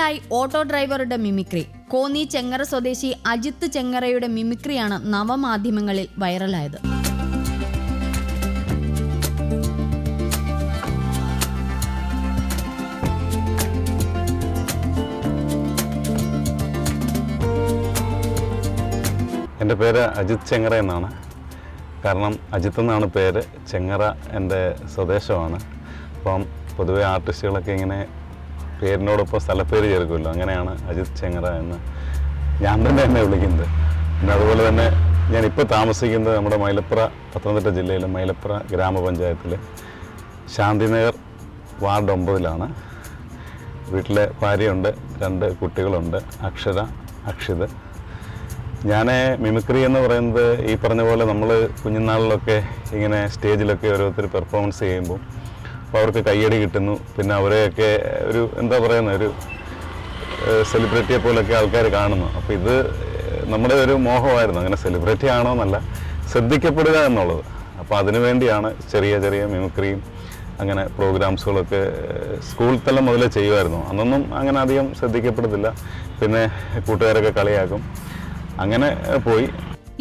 വർഷങ്ങളായി ഓട്ടോ ഡ്രൈവറുടെ മിമിക്രി. കോന്നി ചെങ്ങറ സ്വദേശി അജിത്ത് ചെങ്ങറയുടെ മിമിക്രിയാണ് നവമാധ്യമങ്ങളിൽ വൈറലായത്. എന്റെ പേര് അജിത് ചെങ്ങറ എന്നാണ്. കാരണം അജിത്ത് എന്നാണ് പേര് ചെങ്ങറ എന്റെ സ്വദേശമാണ്. അപ്പം പൊതുവേ ആർട്ടിസ്റ്റുകളൊക്കെ ഇങ്ങനെ പേരിനോടൊപ്പം സ്ഥലപ്പേര് ചേർക്കുമല്ലോ. അങ്ങനെയാണ് അജിത് ചെങ്ങറ എന്ന് ഞാൻ തന്നെ എന്നെ വിളിക്കുന്നത്. പിന്നെ അതുപോലെ തന്നെ ഞാനിപ്പോൾ താമസിക്കുന്നത് നമ്മുടെ മൈലപ്ര പത്തനംതിട്ട ജില്ലയിലെ മൈലപ്ര ഗ്രാമപഞ്ചായത്തിലെ. ശാന്തിനഗർ വാർഡ് ഒമ്പതിലാണ്. വീട്ടിലെ ഭാര്യയുണ്ട് രണ്ട് കുട്ടികളുണ്ട് അക്ഷര അക്ഷിത്. ഞാൻ മിമിക്രി എന്ന് പറയുന്നത് ഈ പറഞ്ഞ പോലെ നമ്മൾ കുഞ്ഞുനാളിലൊക്കെ ഇങ്ങനെ സ്റ്റേജിലൊക്കെ ഓരോരുത്തർ പെർഫോമൻസ് ചെയ്യുമ്പോൾ അപ്പോൾ അവർക്ക് കയ്യടി കിട്ടുന്നു. പിന്നെ അവരെയൊക്കെ ഒരു എന്താ പറയുന്ന ഒരു സെലിബ്രിറ്റിയെ പോലൊക്കെ ആൾക്കാർ കാണുന്നു. അപ്പോൾ ഇത് നമ്മുടെ ഒരു മോഹമായിരുന്നു. അങ്ങനെ സെലിബ്രിറ്റി ആണോ എന്നല്ല ശ്രദ്ധിക്കപ്പെടുക എന്നുള്ളത്. അപ്പോൾ അതിനു വേണ്ടിയാണ് ചെറിയ ചെറിയ മിമിക്രിയും അങ്ങനെ പ്രോഗ്രാംസുകളൊക്കെ സ്കൂൾ തലം മുതലേ ചെയ്യുമായിരുന്നു. അന്നൊന്നും അങ്ങനെ അധികം ശ്രദ്ധിക്കപ്പെടുന്നില്ല. പിന്നെ കൂട്ടുകാരൊക്കെ കളിയാക്കും. അങ്ങനെ പോയി.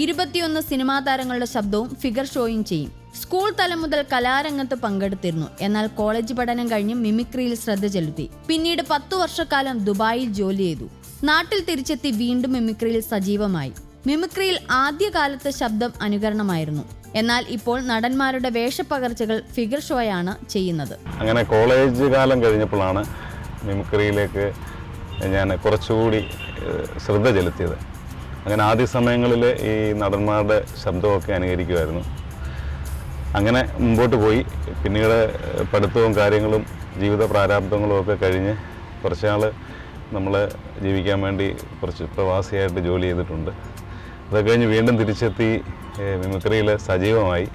ഇരുപത്തിയൊന്ന് സിനിമാ താരങ്ങളുടെ ശബ്ദവും ഫിഗർ ഷോയും ചെയ്യും. സ്കൂൾ തലം മുതൽ കലാരംഗത്ത് പങ്കെടുത്തിരുന്നു. എന്നാൽ കോളേജ് പഠനം കഴിഞ്ഞ് മിമിക്രിയിൽ ശ്രദ്ധ ചെലുത്തി. പിന്നീട് പത്തു വർഷക്കാലം ദുബായിൽ ജോലി ചെയ്തു. നാട്ടിൽ തിരിച്ചെത്തി വീണ്ടും മിമിക്രിയിൽ സജീവമായി. മിമിക്രിയിൽ ആദ്യകാലത്ത് ശബ്ദം അനുകരണമായിരുന്നു. എന്നാൽ ഇപ്പോൾ നടന്മാരുടെ വേഷപ്പകർച്ചകൾ ഫിഗർ ഷോയാണ് ചെയ്യുന്നത്. അങ്ങനെ കോളേജ് കാലം കഴിഞ്ഞപ്പോഴാണ് മിമിക്രിയിലേക്ക് ഞാൻ കുറച്ചുകൂടി ശ്രദ്ധ ചെലുത്തിയത്. അങ്ങനെ ആദ്യ സമയങ്ങളിൽ ഈ നടന്മാരുടെ ശബ്ദമൊക്കെ അനുകരിക്കുമായിരുന്നു. അങ്ങനെ മുമ്പോട്ട് പോയി. പിന്നീട് പഠിത്തവും കാര്യങ്ങളും ജീവിത പ്രാരാബ്ദങ്ങളും ഒക്കെ കഴിഞ്ഞ് കുറച്ച് നാൾ നമ്മൾ ജീവിക്കാൻ വേണ്ടി കുറച്ച് പ്രവാസിയായിട്ട് ജോലി ചെയ്തിട്ടുണ്ട്. അത് കഴിഞ്ഞ് വീണ്ടും തിരിച്ചെത്തി മിമിക്രിയിൽ സജീവമായി.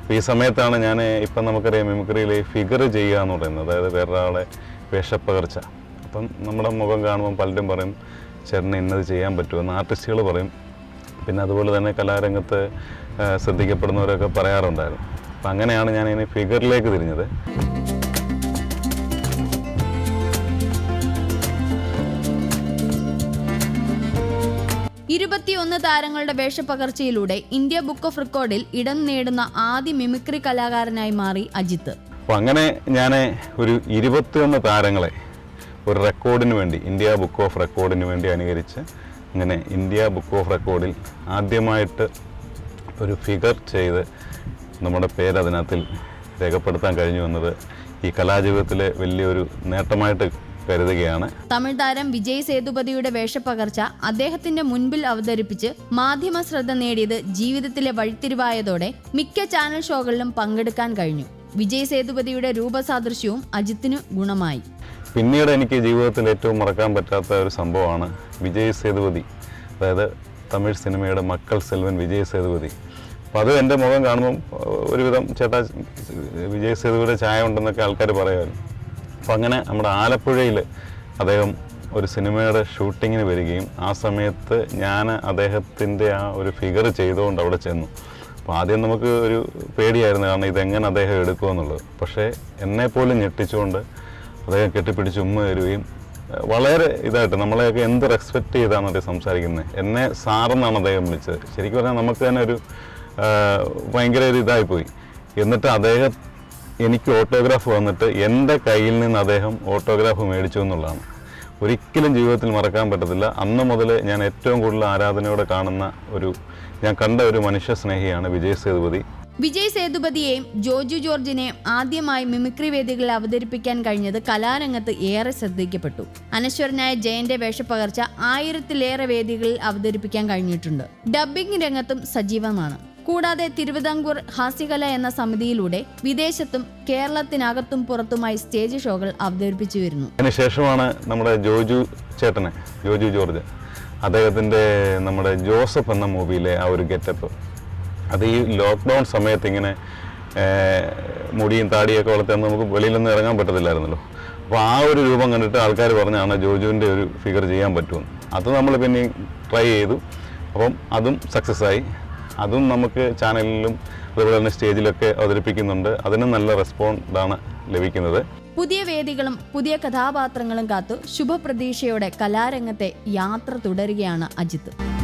അപ്പോൾ ഈ സമയത്താണ് ഞാൻ ഇപ്പം നമുക്കറിയാം മിമിക്രിയിൽ ഫിഗർ ചെയ്യുക എന്ന് പറയുന്നത്. അതായത് വേറൊരാളെ വേഷപ്പകർച്ച. അപ്പം നമ്മുടെ മുഖം കാണുമ്പോൾ പലരും പറയും ചേട്ടന് ഇന്നത് ചെയ്യാൻ പറ്റുമെന്ന് ആർട്ടിസ്റ്റുകൾ പറയും. പിന്നെ അതുപോലെ തന്നെ കലാരംഗത്ത് ശ്രദ്ധിക്കപ്പെടുന്നവരൊക്കെ പറയാറുണ്ടായിരുന്നു. അപ്പം അങ്ങനെയാണ് ഞാൻ ഇനി ഫിഗറിലേക്ക് തിരിഞ്ഞത്. ഇരുപത്തിയൊന്ന് താരങ്ങളുടെ വേഷപ്പകർച്ചയിലൂടെ ഇന്ത്യ ബുക്ക് ഓഫ് റെക്കോർഡിൽ ഇടം നേടുന്ന ആദ്യ മിമിക്രി കലാകാരനായി മാറി അജിത്ത്. അപ്പോൾ അങ്ങനെ ഞാൻ ഒരു ഇരുപത്തിയൊന്ന് താരങ്ങളെ ഒരു റെക്കോർഡിന് വേണ്ടി ഇന്ത്യ ബുക്ക് ഓഫ് റെക്കോർഡിന് വേണ്ടി അനുകരിച്ച് അങ്ങനെ ഇന്ത്യ ബുക്ക് ഓഫ് റെക്കോർഡിൽ ആദ്യമായിട്ട് ഒരു ഫിഗർ ചെയ്ത് നമ്മുടെ പേര് അതിനകത്തിൽ രേഖപ്പെടുത്താൻ കഴിഞ്ഞു എന്നത് ഈ കലാജീവിതത്തിലെ വലിയൊരു നേട്ടമായിട്ട് കരുതുകയാണ്. തമിഴ് താരം വിജയ് സേതുപതിയുടെ വേഷപ്പകർച്ച അദ്ദേഹത്തിന്റെ മുൻപിൽ അവതരിപ്പിച്ച് മാധ്യമ ശ്രദ്ധ നേടിയത് ജീവിതത്തിലെ വഴിത്തിരിവായതോടെ മിക്ക ചാനൽ ഷോകളിലും പങ്കെടുക്കാൻ കഴിഞ്ഞു. വിജയ് സേതുപതിയുടെ രൂപസാദൃശ്യവും അജിത്തിനു ഗുണമായി. പിന്നീട് എനിക്ക് ജീവിതത്തിൽ ഏറ്റവും മറക്കാൻ പറ്റാത്ത ഒരു സംഭവമാണ് വിജയ് സേതുപതി. അതായത് തമിഴ് സിനിമയുടെ മക്കൾ സെൽവൻ വിജയ് സേതുപതി. അപ്പോൾ അത് എന്റെ മുഖം കാണുമ്പം ഒരുവിധം ചേട്ടാ വിജയ് സേതുവിടെ ചായ ഉണ്ടെന്നൊക്കെ ആൾക്കാർ പറയുമായിരുന്നു. അപ്പോൾ അങ്ങനെ നമ്മുടെ ആലപ്പുഴയിൽ അദ്ദേഹം ഒരു സിനിമയുടെ ഷൂട്ടിങ്ങിന് വരികയും ആ സമയത്ത് ഞാൻ അദ്ദേഹത്തിന്റെ ആ ഒരു ഫിഗർ ചെയ്തുകൊണ്ട് അവിടെ ചെന്നു. അപ്പോൾ ആദ്യം നമുക്ക് ഒരു പേടിയായിരുന്നു കാരണം ഇതെങ്ങനെ അദ്ദേഹം എടുക്കുമെന്നുള്ളത് പക്ഷേ എന്നെപ്പോലും ഞെട്ടിച്ചുകൊണ്ട് അദ്ദേഹം കെട്ടിപ്പിടിച്ച് ഉമ്മ തരുകയും വളരെ ഇതായിട്ട് നമ്മളെയൊക്കെ എന്ത് റെസ്പെക്റ്റ് ചെയ്താണ് അദ്ദേഹം സംസാരിക്കുന്നത്. എന്നെ സാറെന്നാണ് അദ്ദേഹം വിളിച്ചത്. ശരിക്കും പറഞ്ഞാൽ നമുക്ക് തന്നെ ഒരു ഭയങ്കര ഒരു ഇതായിപ്പോയി എന്നിട്ട് അദ്ദേഹം എനിക്ക് ഓട്ടോഗ്രാഫ് വന്നിട്ട് എന്റെ കയ്യിൽ നിന്ന് അദ്ദേഹം ഓട്ടോഗ്രാഫ് മേടിച്ചു എന്നുള്ളതാണ്. ഒരിക്കലും ജീവിതത്തിൽ മറക്കാൻ പറ്റത്തില്ല. അന്ന് മുതൽ ഞാൻ ഏറ്റവും കൂടുതൽ ആരാധനയോടെ കാണുന്ന ഒരു ഞാൻ കണ്ട ഒരു മനുഷ്യ സ്നേഹിയാണ് വിജയ് സേതുപതി. വിജയ് സേതുപതിയെയും ജോജു ജോർജിനെയും ആദ്യമായി മിമിക്രി വേദികളിൽ അവതരിപ്പിക്കാൻ കഴിഞ്ഞത് കലാരംഗത്ത് ഏറെ ശ്രദ്ധിക്കപ്പെട്ടു. അനശ്വരനായ ജയന്റെ വേഷപ്പകർച്ച ആയിരത്തിലേറെ വേദികളിൽ അവതരിപ്പിക്കാൻ കഴിഞ്ഞിട്ടുണ്ട്. ഡബ്ബിംഗ് രംഗത്തും സജീവമാണ്. കൂടാതെ തിരുവിതാംകൂർ ഹാസ്യകല എന്ന സമിതിയിലൂടെ വിദേശത്തും കേരളത്തിനകത്തും പുറത്തുമായി സ്റ്റേജ് ഷോകൾ അവതരിപ്പിച്ചു വരുന്നു. അതിനുശേഷമാണ് നമ്മുടെ ജോജു ചേട്ടനെ ജോജു ജോർജ് അദ്ദേഹത്തിന്റെ നമ്മുടെ ജോസഫ് എന്ന മൂവിയിലെ ആ ഒരു ഗെറ്റപ്പ്. അത് ഈ ലോക്ക്ഡൗൺ സമയത്ത് ഇങ്ങനെ മുടിയും താടിയൊക്കെ വളർത്തിയാൽ നമുക്ക് വെളിയിലൊന്നും ഇറങ്ങാൻ പറ്റത്തില്ലായിരുന്നല്ലോ. അപ്പോൾ ആ ഒരു രൂപം കണ്ടിട്ട് ആൾക്കാർ പറഞ്ഞാണ് ജോജുവിന്റെ ഒരു ഫിഗർ ചെയ്യാൻ പറ്റുമെന്ന്. അത് നമ്മൾ പിന്നെ ട്രൈ ചെയ്തു. അപ്പം അതും സക്സസ് ആയി അതും നമുക്ക് ചാനലിലും അതുപോലെ തന്നെ സ്റ്റേജിലൊക്കെ അവതരിപ്പിക്കുന്നുണ്ട്. അതിനും നല്ല റെസ്പോണ്ടാണ് ലഭിക്കുന്നത്. പുതിയ വേദികളും പുതിയ കഥാപാത്രങ്ങളും കാത്തു ശുഭപ്രതീക്ഷയോടെ കലാരംഗത്തെ യാത്ര തുടരുകയാണ് അജിത്ത്.